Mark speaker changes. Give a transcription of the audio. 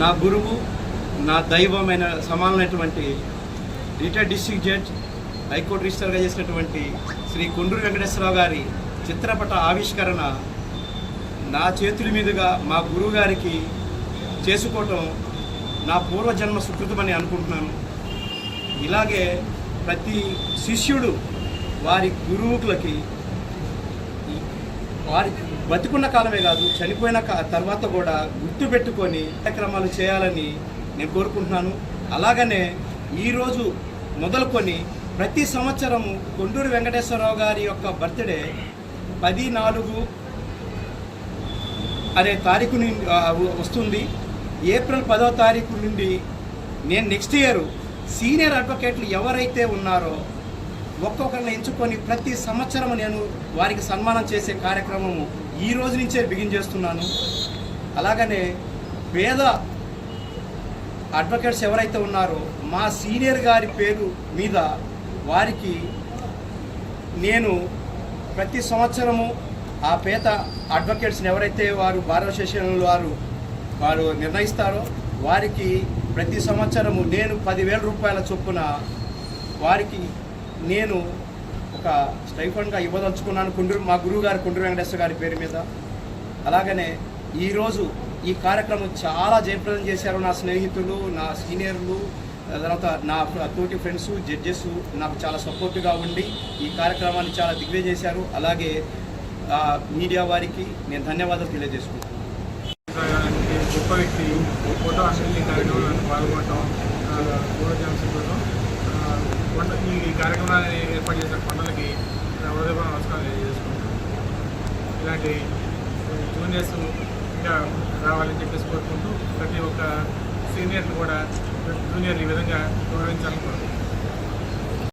Speaker 1: నా గురువు నా దైవమైన సమానమైనటువంటి retired district judge high court రిజిస్టర్గా చేసినటువంటి శ్రీ కొండూరు వెంకటేశ్వరరావు గారి చిత్రపట ఆవిష్కరణ నా చేతుల మీదుగా మా గురువు గారికి చేసుకోవటం నా పూర్వజన్మ సుకృతమని అనుకుంటున్నాను. ఇలాగే ప్రతి శిష్యుడు వారి గురువులకి వారి బతికున్న కాలమే కాదు చనిపోయిన తర్వాత కూడా గుర్తుపెట్టుకొని కార్యక్రమాలు చేయాలని నేను కోరుకుంటున్నాను. అలాగనే ఈరోజు మొదలుకొని ప్రతి సంవత్సరము కొండూరు వెంకటేశ్వరరావు గారి యొక్క బర్త్డే పది నాలుగు అనే తారీఖు నుండి వస్తుంది. ఏప్రిల్ పదో తారీఖు నుండి నేను నెక్స్ట్ ఇయర్ సీనియర్ అడ్వకేట్లు ఎవరైతే ఉన్నారో ఒక్కొక్కరిని ఎంచుకొని ప్రతి సంవత్సరం నేను వారికి సన్మానం చేసే కార్యక్రమము ఈ రోజు నుంచే బిగిన్ చేస్తున్నాను. అలాగనే పేద అడ్వకేట్స్ ఎవరైతే ఉన్నారో మా సీనియర్ గారి పేరు మీద వారికి నేను ప్రతి సంవత్సరము ఆ పేద అడ్వకేట్స్ని ఎవరైతే వారు భారత అసోసియేషన్ వారు వారు నిర్ణయిస్తారో వారికి ప్రతి సంవత్సరము నేను పదివేల రూపాయల చొప్పున వారికి నేను ఒక స్టైఫండ్గా ఇవ్వదలుచుకున్నాను. కుండ్రు మా గురువు గారు కుండ్రు వెంకటేశ్వర గారి పేరు మీద. అలాగనే ఈరోజు ఈ కార్యక్రమం చాలా జయప్రదం చేశారు. నా స్నేహితులు నా సీనియర్లు తర్వాత నా తోటి ఫ్రెండ్స్ జడ్జెస్ నాకు చాలా సపోర్ట్గా ఉండి ఈ కార్యక్రమాన్ని చాలా దిగ్వే చేశారు అలాగే మీడియా వారికి నేను ధన్యవాదాలు తెలియజేసుకుంటాను
Speaker 2: గొప్ప వ్యక్తి ఫోటో అసెంబ్లీ కార్యక్రమంలో పాల్గొనడం ఈ కార్యక్రమాన్ని ఏర్పాటు చేసిన కొండలకి నా హృదయపూర్వక నమస్కారం తెలియజేసుకుంటాను ఇలాంటి జూనియర్స్ ఇంకా రావాలని చెప్పేసి కోరుకుంటూ ప్రతి ఒక్క సీనియర్లు కూడా జూనియర్లు ఈ విధంగా గౌరవించాలని కోరుకుంటున్నాను.